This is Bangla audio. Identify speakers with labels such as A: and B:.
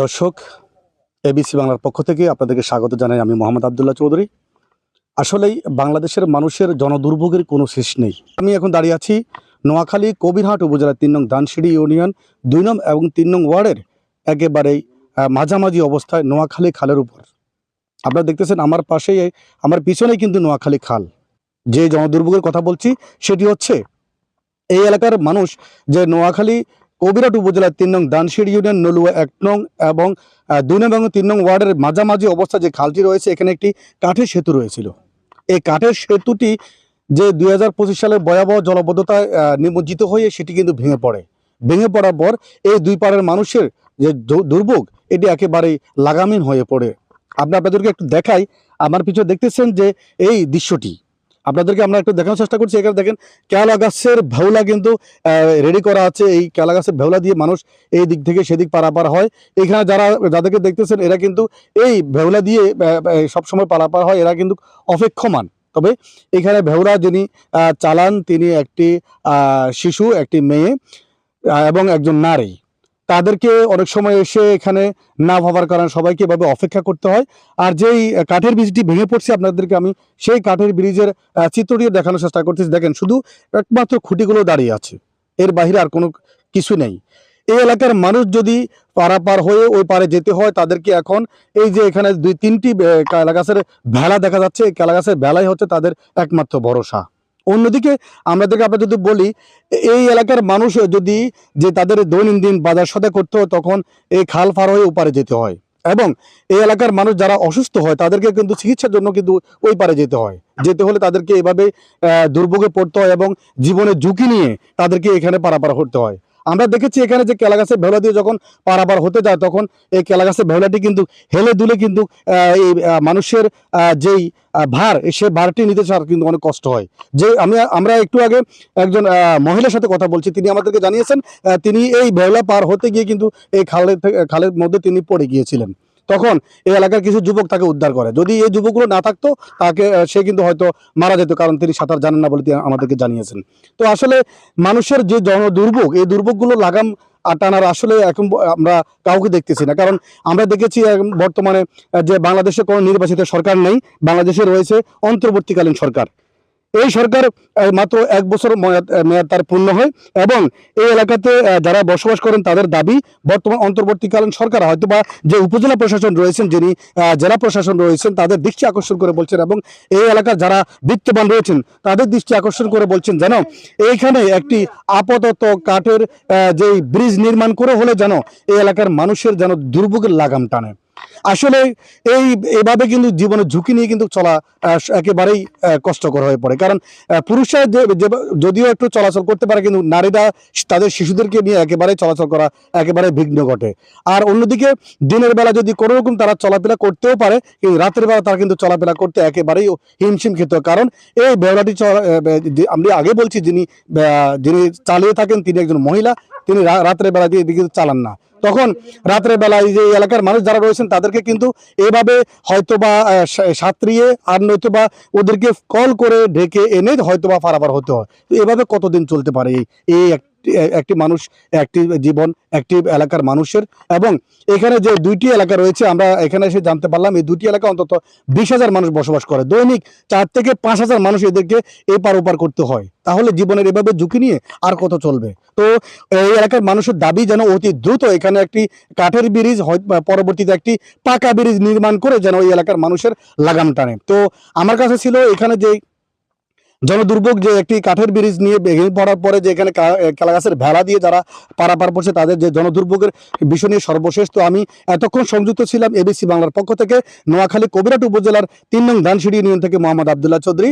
A: দর্শক এবিসি বাংলার পক্ষ থেকে আপনাদেরকে স্বাগত জানাই আমি মোহাম্মদ আবদুল্লাহ চৌধুরী। আসলেই বাংলাদেশের মানুষের জনদুর্ভোগের কোনো শেষ নেই। আমি এখন দাঁড়িয়ে আছি নোয়াখালী কবিরহাট উপজেলার তিন নং দানসিঁড়ি ইউনিয়ন, দুই নং এবং তিন নং ওয়ার্ডের একেবারেই মাঝামাঝি অবস্থায় নোয়াখালী খালের উপর। আপনারা দেখতেছেন আমার পাশেই, আমার পিছনেই কিন্তু নোয়াখালী খাল। যে জনদুর্ভোগের কথা বলছি, সেটি হচ্ছে, এই এলাকার মানুষ যে নোয়াখালী কবিরাট উপজেলার তিন নং দানশির ইউনিয়ন, নলুয়া এক নং এবং দুই নং এবং তিন নং ওয়ার্ডের মাঝামাঝি অবস্থা যে খালটি রয়েছে, এখানে একটি কাঠের সেতু রয়েছিল। এই কাঠের সেতুটি যে দুই হাজার পঁচিশ সালের ভয়াবহ জলবদ্ধতায় নিমজ্জিত হয়ে সেটি কিন্তু ভেঙে পড়ে। ভেঙে পড়ার পর এই দুই পাড়ের মানুষের যে দুর্ভোগ, এটি একেবারেই লাগামহীন হয়ে পড়ে। আপনি আপনাদেরকে একটু দেখাই, আমার পিছনে দেখতেছেন যে এই দৃশ্যটি। আপনাদেরকে আমরা একটু দেখানোর চেষ্টা করছি। এখানে দেখেন কেলা গাছের ভেউলা কিন্তু রেডি করা আছে। এই কেলা গাছের ভেউলা দিয়ে মানুষ এই দিক থেকে সেদিক পারাপার হয়। এখানে যারা, যাদেরকে দেখতেছেন, এরা কিন্তু এই ভেউলা দিয়ে সব সময় পারাপার হয়। এরা কিন্তু অপেক্ষমান। তবে এখানে ভেউলা যিনি চালান, তিনি একটি শিশু, একটি মেয়ে এবং একজন নারী। তাদেরকে অনেক সময় এসে এখানে না ভাবার কারণে সবাইকে এভাবে অপেক্ষা করতে হয়। আর যেই কাঠের ব্রিজটি ভেঙে পড়ছে আপনাদেরকে আমি সেই কাঠের ব্রিজের চিত্রটিও দেখানোর চেষ্টা করতেছি। দেখেন, শুধু একমাত্র খুঁটিগুলো দাঁড়িয়ে আছে। এর বাইরে আর কোনো কিছু নেই। এই এলাকার মানুষ যদি পারাপার হয়ে ওই পারে যেতে হয়, তাদেরকে এখন এই যে এখানে দুই, তিনটি কালাগাছের ভেলা দেখা যাচ্ছে। এই কেলা গাছের ভেলাই হচ্ছে তাদের একমাত্র ভরসা। অন্যদিকে আমাদেরকে আমরা যদি বলি, এই এলাকার মানুষ যদি যে তাদের দৈনন্দিন বাজার সাথে করতে হয় তখন এই খাল পার হয়ে ওপারে যেতে হয়। এবং এই এলাকার মানুষ যারা অসুস্থ হয়, তাদেরকে কিন্তু চিকিৎসার জন্য কিন্তু ওই পারে যেতে হয়। যেতে হলে তাদেরকে এভাবে দুর্ভোগে পড়তে হয় এবং জীবনের ঝুঁকি নিয়ে তাদেরকে এখানে পারাপার করতে হয়। আমরা দেখেছি এখানে যে কেলা গাছের ভেলা দিয়ে যখন পারাবার হতে যায়, তখন এই কেলা গাছের ভেলাটি কিন্তু হেলে দুলে কিন্তু এই মানুষের যেই ভার, সে ভারটি নিতে চার কিন্তু অনেক কষ্ট হয়। যে আমি, আমরা একটু আগে একজন মহিলার সাথে কথা বলছি, তিনি আমাদেরকে জানিয়েছেন তিনি এই ভেলা পার হতে গিয়ে কিন্তু এই খালের খালের মধ্যে তিনি পড়ে গিয়েছিলেন। তখন এই এলাকার কিছু যুবক তাকে উদ্ধার করে। যদি এই যুবকগুলো না থাকতো, তাকে সে কিন্তু হয়তো মারা যেত, কারণ তিনি সাঁতার জানেন না বলে তিনি আমাদেরকে জানিয়েছেন। তো আসলে মানুষের যে জন দুর্ভোগ, এই দুর্ভোগগুলো লাগাম টানার আসলে এখন আমরা কাউকে দেখতেছি না। কারণ আমরা দেখেছি বর্তমানে যে বাংলাদেশে কোনো নির্বাচিত সরকার নেই, বাংলাদেশে রয়েছে অন্তর্বর্তীকালীন সরকার। এই সরকার মাত্র এক বছর মেয়াদ তার পূর্ণ হয় এবং এই এলাকাতে যারা বসবাস করেন তাদের দাবি বর্তমান অন্তর্বর্তীকালীন সরকার হয়তো বা যে উপজেলা প্রশাসন রয়েছেন যিনি জেলা প্রশাসন রয়েছেন তাদের দৃষ্টি আকর্ষণ করে বলছেন এবং এই এলাকার যারা বিত্তবান রয়েছেন তাদের দৃষ্টি আকর্ষণ করে বলছেন যেন এইখানে একটি আপাতত কাঠের যেই ব্রিজ নির্মাণ করে হলে যেন এই এলাকার মানুষের যেন দুর্ভোগের লাগাম টানে। আসলে এই, এভাবে কিন্তু জীবনের ঝুঁকি নিয়ে কিন্তু চলা একেবারেই কষ্টকর হয়ে পড়ে। কারণ পুরুষরা যদিও একটু চলাচল করতে পারে, কিন্তু নারীরা তাদের শিশুদেরকে নিয়ে একেবারে চলাচল করা একেবারে বিঘ্ন ঘটে। আর অন্যদিকে, দিনের বেলা যদি কোনো রকম তারা চলাফেরা করতেও পারে, কিন্তু রাতের বেলা তারা কিন্তু চলাফেরা করতে একেবারেই হিমশিম খেতে। কারণ, এই বেড়াটি আমি আগে বলছি যিনি যিনি চালিয়ে থাকেন, তিনি একজন মহিলা। তিনি রাত্রে বেলা দিয়ে বিদ্যুৎ চালান না। তখন রাত্রে বেলায় যে এলাকার মানুষ যারা রয়েছেন, তাদেরকে কিন্তু এভাবে হয়তোবা সাঁতরিয়ে আর নয়তোবা ওদেরকে কল করে ঢেকে এনে হয়তোবা ফারাবার হতে হয়। এভাবে কতদিন চলতে পারে এই- এই একটি মানুষ, একটি জীবন, একটি এলাকার মানুষের এবং এখানে যে দুইটি এলাকা রয়েছে, আমরা এখানে এসে জানতে পারলাম, এই দুটি এলাকা অন্তত বিশ হাজার মানুষ বসবাস করে। দৈনিক চার থেকে পাঁচ হাজার মানুষ এদেরকে এপার ওপার করতে হয়। তাহলে জীবনের এভাবে ঝুঁকি নিয়ে আর কত চলবে? তো এই এলাকার মানুষের দাবি যেন অতি দ্রুত এখানে একটি কাঠের ব্রিজ পরবর্তীতে একটি পাকা ব্রিজ নির্মাণ করে যেন এই এলাকার মানুষের লাগাম টানে। তো আমার কাছে ছিল এখানে যে জনদুর্ভোগ যে একটি কাঠের ব্রিজ নিয়ে ভেঙে পড়ার পরে যে এখানে কেলাগাছের ভেড়া দিয়ে যারা পারাপার পড়ছে তাদের যে জনদুর্ভোগের বিষয় নিয়ে সর্বশেষ, তো আমি এতক্ষণ সংযুক্ত ছিলাম এবিসি বাংলার পক্ষ থেকে নোয়াখালী কবিরাট উপজেলার তিন নং ধানসিঁড়ি ইউনিয়ন থেকে মোহাম্মদ আবদুল্লাহ চৌধুরী।